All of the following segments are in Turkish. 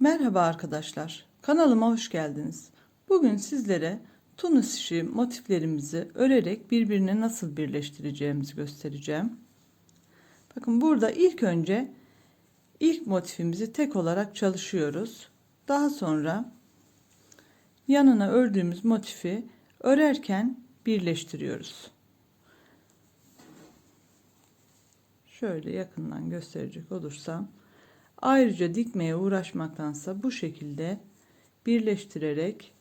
Merhaba arkadaşlar. Kanalıma hoş geldiniz. Bugün sizlere Tunus işi motiflerimizi örerek birbirine nasıl birleştireceğimizi göstereceğim. Bakın burada ilk önce ilk motifimizi tek olarak çalışıyoruz. Daha sonra yanına ördüğümüz motifi örerken birleştiriyoruz. Şöyle yakından gösterecek olursam Ayrıca dikmeye uğraşmaktansa bu şekilde birleştirerek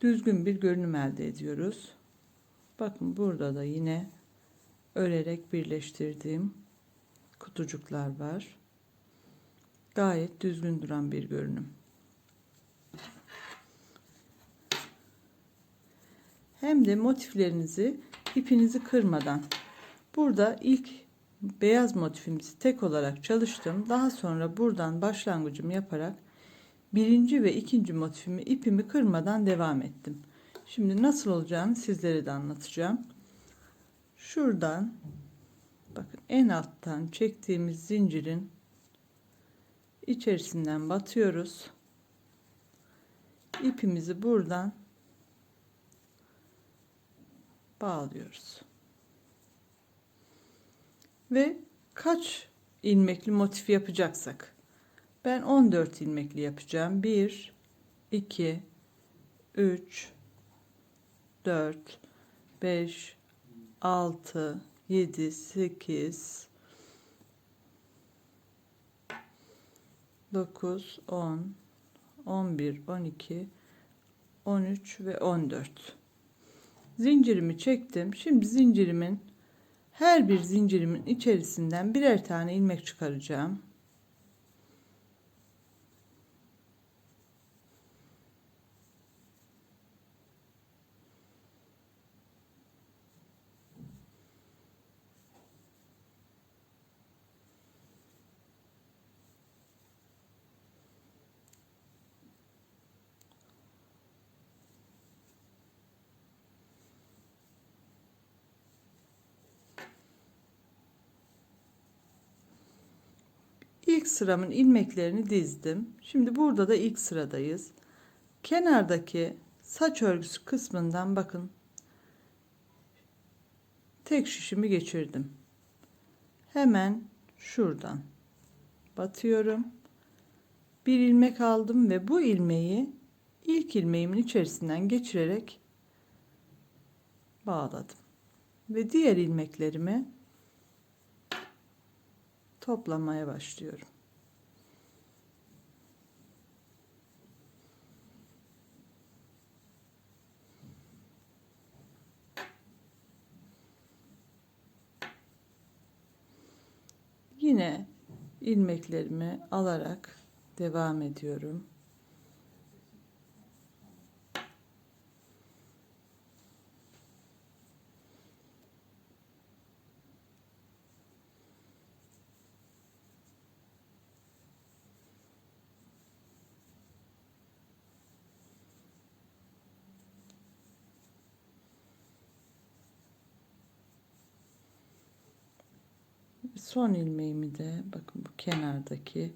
düzgün bir görünüm elde ediyoruz. Bakın burada da yine örerek birleştirdiğim kutucuklar var. Gayet düzgün duran bir görünüm. Hem de motiflerinizi ipinizi kırmadan burada ilk beyaz motifimizi tek olarak çalıştım. Daha sonra buradan başlangıcımı yaparak birinci ve ikinci motifimi ipimi kırmadan devam ettim. Şimdi nasıl olacağını sizlere de anlatacağım. Şuradan bakın en alttan çektiğimiz zincirin içerisinden batıyoruz. İpimizi buradan bağlıyoruz ve kaç ilmekli motif yapacaksak ben 14 ilmekli yapacağım. 1 2 3 4 5 6 7 8 9 10 11 12 13 ve 14 zincirimi çektim. Şimdi zincirimin her bir zincirimin içerisinden birer tane ilmek çıkaracağım. İlk sıramın ilmeklerini dizdim. Şimdi burada da ilk sıradayız. Kenardaki saç örgüsü kısmından bakın. Tek şişimi geçirdim. Hemen şuradan batıyorum. Bir ilmek aldım ve bu ilmeği ilk ilmeğimin içerisinden geçirerek bağladım. Ve diğer ilmeklerimi toplamaya başlıyorum. Yine ilmeklerimi alarak devam ediyorum. Son ilmeğimi de bakın bu kenardaki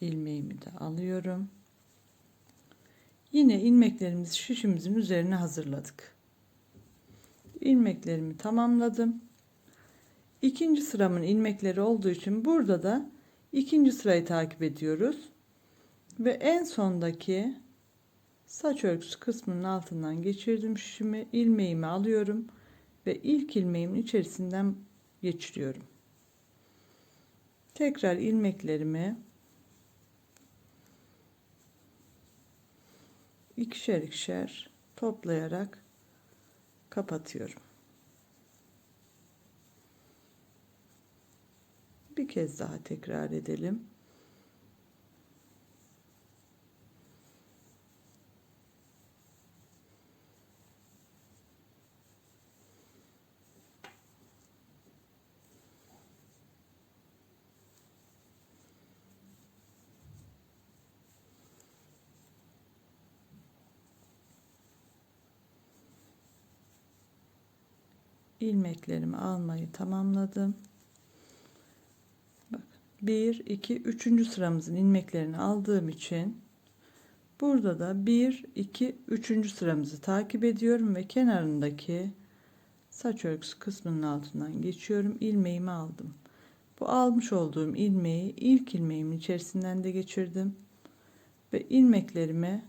ilmeğimi de alıyorum. Yine ilmeklerimizi şişimizin üzerine hazırladık. İlmeklerimi tamamladım. İkinci sıramın ilmekleri olduğu için burada da ikinci sırayı takip ediyoruz. Ve en sondaki saç örgüsü kısmının altından geçirdim şişimi ilmeğimi alıyorum ve ilk ilmeğimin içerisinden geçiriyorum tekrar ilmeklerimi ikişer ikişer toplayarak kapatıyorum. Bir kez daha tekrar edelim. İlmeklerimi almayı tamamladım. Bak 1 2 3. sıramızın ilmeklerini aldığım için burada da 1 2 3. sıramızı takip ediyorum ve kenarındaki saç örgüsü kısmının altından geçiyorum ilmeğimi aldım bu almış olduğum ilmeği ilk ilmeğimin içerisinden de geçirdim ve ilmeklerimi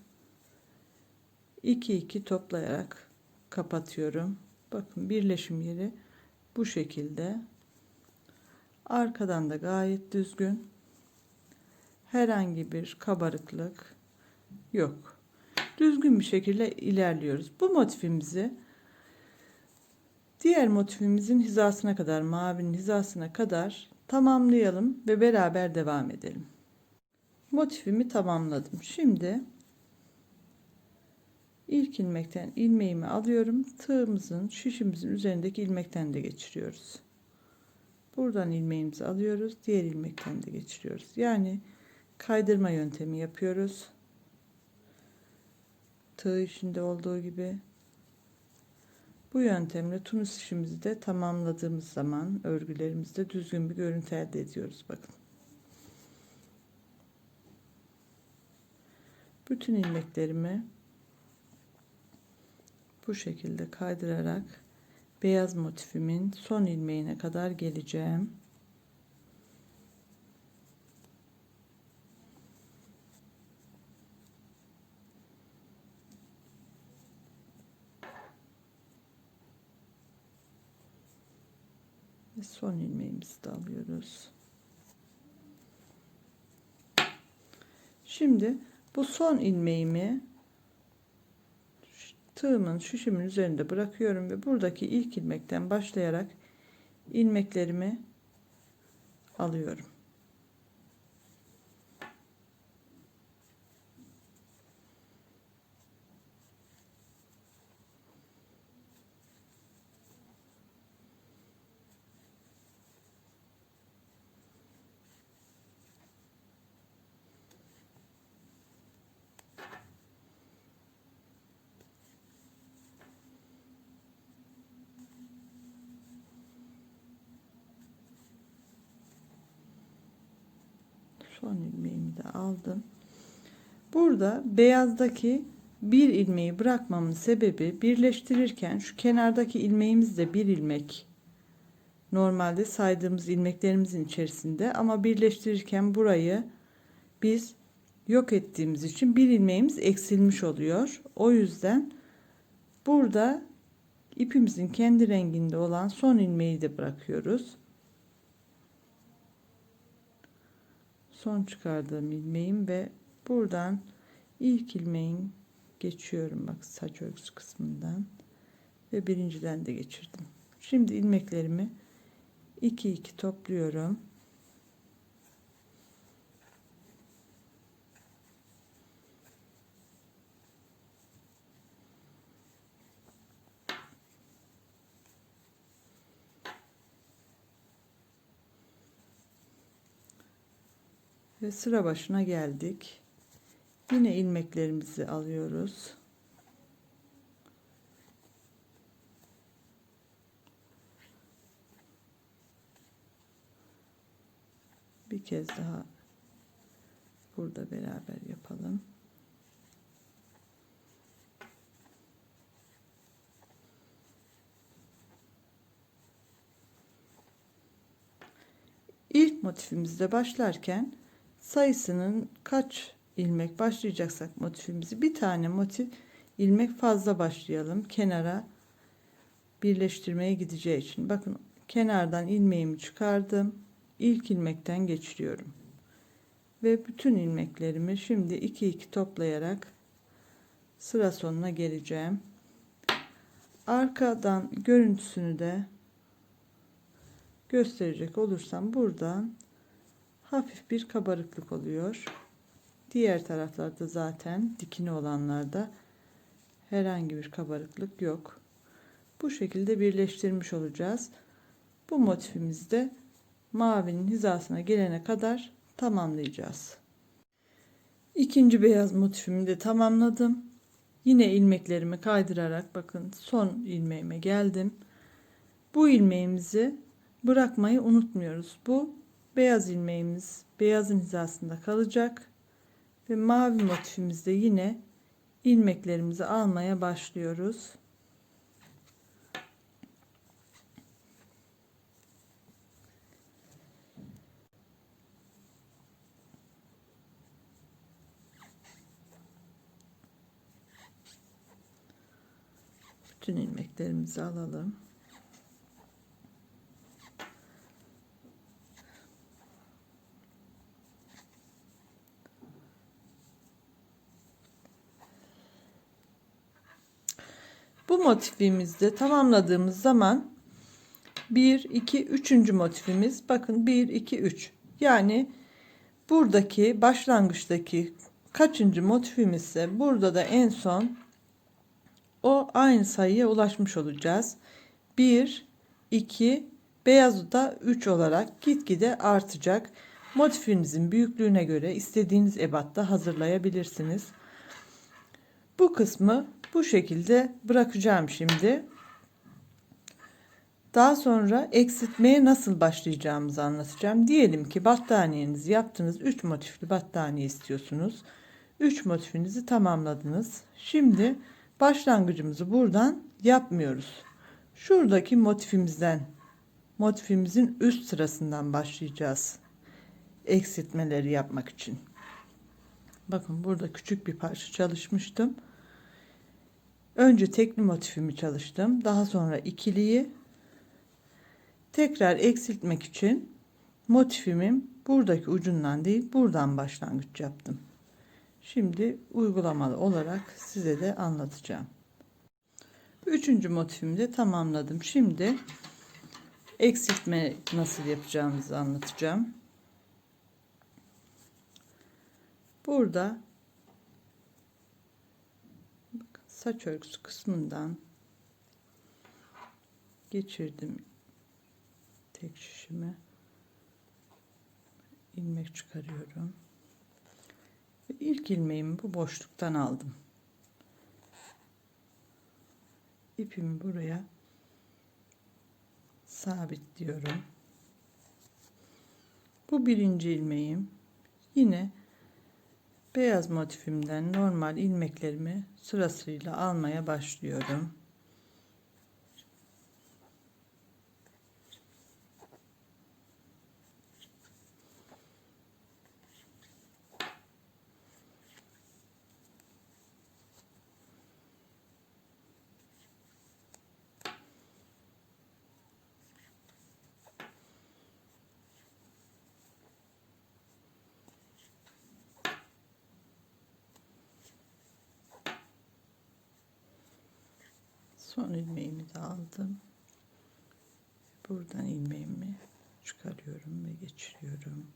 2 2 toplayarak kapatıyorum bakın birleşim yeri bu şekilde. Arkadan da gayet düzgün. Herhangi bir kabarıklık yok. Düzgün bir şekilde ilerliyoruz. Bu motifimizi diğer motifimizin hizasına kadar mavinin hizasına kadar tamamlayalım ve beraber devam edelim. Motifimi tamamladım. Şimdi ilk ilmekten ilmeğimi alıyorum. Tığımızın şişimizin üzerindeki ilmekten de geçiriyoruz. Buradan ilmeğimizi alıyoruz diğer ilmekten de geçiriyoruz. Yani kaydırma yöntemi yapıyoruz. Tığ içinde olduğu gibi. Bu yöntemle tunus işimizi de tamamladığımız zaman örgülerimizde düzgün bir görüntü elde ediyoruz bakın. Bütün ilmeklerimi bu şekilde kaydırarak beyaz motifimin son ilmeğine kadar geleceğim. Ve son ilmeğimizi de alıyoruz. Şimdi bu son ilmeğimi tığımın şişimin üzerinde bırakıyorum ve buradaki ilk ilmekten başlayarak ilmeklerimi alıyorum. Son ilmeğimi de aldım. Burada beyazdaki bir ilmeği bırakmamın sebebi birleştirirken şu kenardaki ilmeğimiz de bir ilmek normalde saydığımız ilmeklerimizin içerisinde ama birleştirirken burayı biz yok ettiğimiz için bir ilmeğimiz eksilmiş oluyor. O yüzden burada ipimizin kendi renginde olan son ilmeği de bırakıyoruz. Son çıkardığım ilmeğim ve buradan ilk ilmeğin geçiyorum bak saç örgüsü kısmından ve birinciden de geçirdim. Şimdi ilmeklerimi 2 2 topluyorum. Ve sıra başına geldik. Yine ilmeklerimizi alıyoruz. Bir kez daha burada beraber yapalım. İlk motifimizde başlarken sayısının kaç ilmek başlayacaksak motifimizi bir tane motif ilmek fazla başlayalım. Kenara birleştirmeye gideceği için. Bakın kenardan ilmeğimi çıkardım. İlk ilmekten geçiriyorum. Ve bütün ilmeklerimi şimdi 2 2 toplayarak sıra sonuna geleceğim. Arkadan görüntüsünü de gösterecek olursam buradan hafif bir kabarıklık oluyor. Diğer taraflarda zaten dikini olanlarda herhangi bir kabarıklık yok. Bu şekilde birleştirmiş olacağız. Bu motifimizi de mavinin hizasına gelene kadar tamamlayacağız. İkinci beyaz motifimi de tamamladım. Yine ilmeklerimi kaydırarak bakın son ilmeğime geldim. Bu ilmeğimizi bırakmayı unutmuyoruz. Bu beyaz ilmeğimiz beyazın hizasında kalacak ve mavi motifimizde yine ilmeklerimizi almaya başlıyoruz. Bütün ilmeklerimizi alalım. Motifimizde tamamladığımız zaman 1 2 3. motifimiz bakın 1 2 3 yani buradaki başlangıçtaki kaçıncı motifimizse burada da en son o aynı sayıya ulaşmış olacağız. 1 2 beyazı da 3 olarak gitgide artacak. Motifinizin büyüklüğüne göre istediğiniz ebatta hazırlayabilirsiniz. Bu kısmı bu şekilde bırakacağım şimdi. Daha sonra eksiltmeye nasıl başlayacağımızı anlatacağım. Diyelim ki battaniyenizi yaptınız. 3 motifli battaniye istiyorsunuz. 3 motifinizi tamamladınız. Şimdi başlangıcımızı buradan yapmıyoruz. Şuradaki motifimizden motifimizin üst sırasından başlayacağız. Eksiltmeleri yapmak için. Bakın burada küçük bir parça çalışmıştım. Önce tekli motifimi çalıştım. Daha sonra ikiliyi tekrar eksiltmek için motifimin buradaki ucundan değil buradan başlangıç yaptım. Şimdi uygulamalı olarak size de anlatacağım. Üçüncü motifimi de tamamladım. Şimdi eksiltme nasıl yapacağımızı anlatacağım. Burada saç örgüsü kısmından geçirdim tek şişime ilmek çıkarıyorum. Ve ilk ilmeğimi bu boşluktan aldım. İpimi buraya sabitliyorum. Bu birinci ilmeğim. Yine beyaz motifimden normal ilmeklerimi sırasıyla almaya başlıyorum. Son ilmeğimi de aldım. Buradan ilmeğimi çıkarıyorum ve geçiriyorum.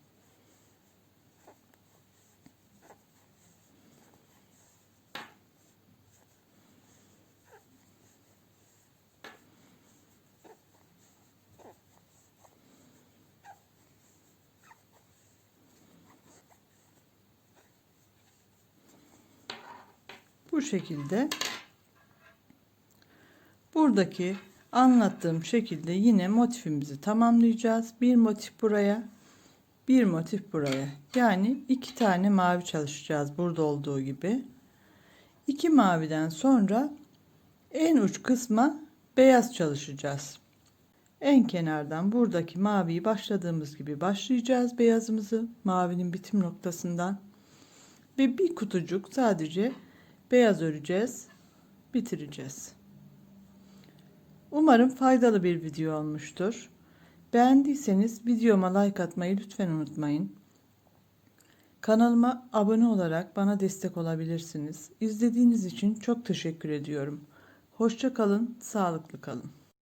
Bu şekilde Buradaki anlattığım şekilde yine motifimizi tamamlayacağız. Bir motif buraya, bir motif buraya. Yani iki tane mavi çalışacağız burada olduğu gibi. İki maviden sonra en uç kısma beyaz çalışacağız. En kenardan buradaki maviyi başladığımız gibi başlayacağız beyazımızı mavinin bitim noktasından ve bir kutucuk sadece beyaz öreceğiz bitireceğiz. Umarım faydalı bir video olmuştur. Beğendiyseniz videoma like atmayı lütfen unutmayın. Kanalıma abone olarak bana destek olabilirsiniz. İzlediğiniz için çok teşekkür ediyorum. Hoşça kalın, sağlıklı kalın.